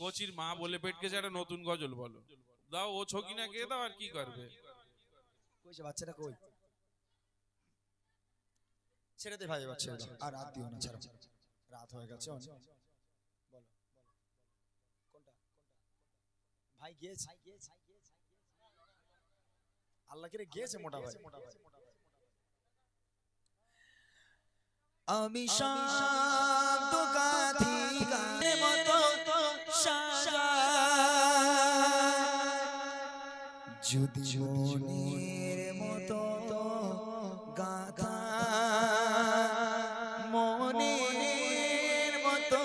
কচির মা বলে পেট গেছে একটা নতুন গজল বলো। দাও ও ছকি না কে দাও আর কি করবে? বাচ্চাটা কই? ছেড়ে দে ভাই আর রাত দিও না ছাড়ো। রাত হয়ে গেছে অনেক। বলো কোনটা? ভাই গিয়েছে? আল্লাহ কে গিয়েছে মোটা ভাই? আমি শান্ত যদি মনের মতো গাথা মনের মতো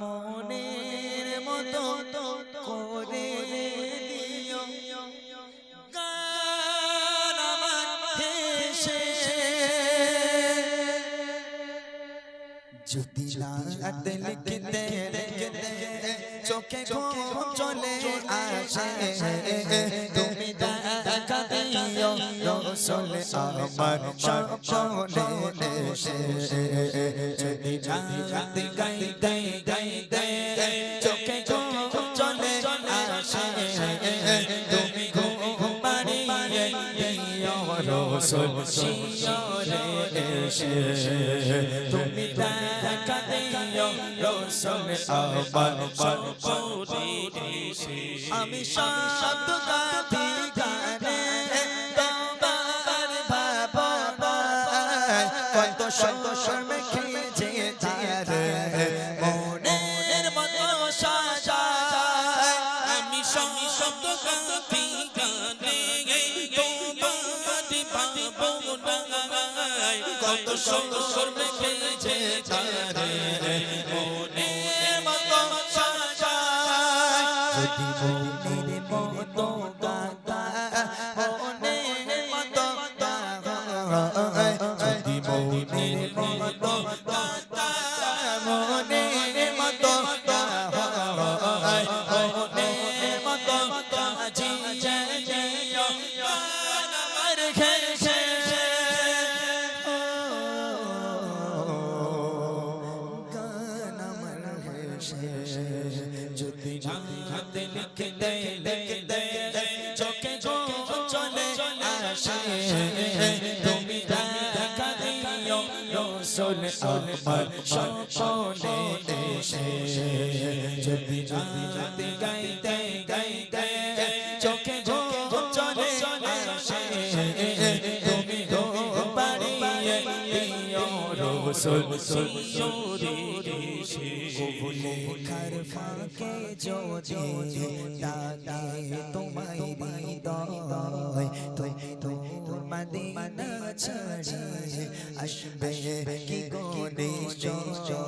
মনের মতো করে দিও। গান আমার হেসে যদি রাত লিখতে লিখতে চোখে ঘুম চলে আসে। তুমি দেখা দিও রসল আমার সপনে এসে যদি রাত গাইতে গাইতে চোখে রসল শিয়রে এসে তুমি দেখা দিও রসল আমার স্বপ্নে এসে আমি শব্দ গাথি গানে তোমার ভাবায় কত সুন্দর মেখেছে তারে মনের না কত সুন্দর মেখেছে তারে। মনের মতো সাজায় যদি মনের মতো গাতা মনের মতো গায় যদি মনের মতো যদি হাতে লিখে দে লিখে দে চোখে ঘুম চলে আসে। তুমি দেখা দিও, রসুল আমার স্বপ্নে এসে। যদি হাতে গাইতে গাইতে চোখে ঘুম চলে আসে। তুমি পাড়িয়ে দিও রসুল শিয়রে এসে কবুলে খার ফাঁকে যদি ডাকে তোমায় হৃদয় তুই তো মদিনা ছাড়ি আসবে কি গনে জয়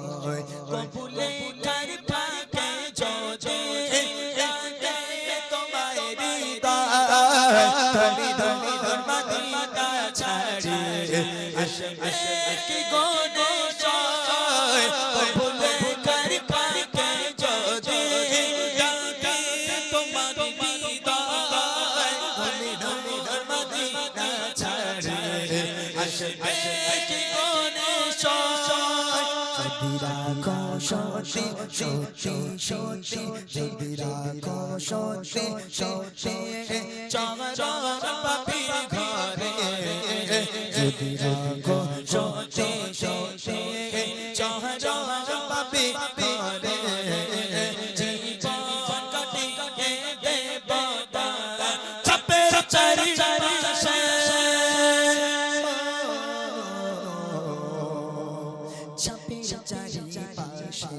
কি গনে জয় কবুলে খার ফাঁকে যদি ডাকে তোমার হৃদয় তুমি ধমি মদিনা ছাড়ে কি গনে চমর পাপির ঘরে যদি রাখো সত্যি সত্যি চমর পাপি ঘরে জীবন কাটিয়ে দেব চাপের চারি পাশে চাপের চারি পাশে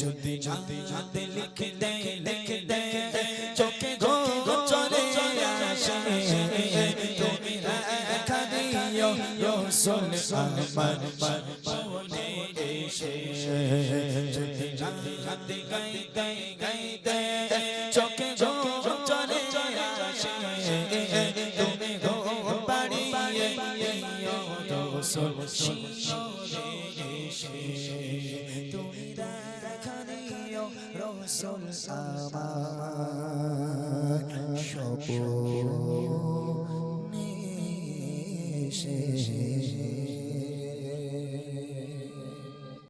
যদি যদি হাতে লিখে দে লিখে দে চোখে ঘুম চলে রসুল আমার মনে এসে যদি হাতে গাইতে গাইতে চোখে ঘুম চলে আসে তুমি ঘুম পাড়িয়ে রসুল শিয়রে এসে তুমি দেখা দিও রসুল আমার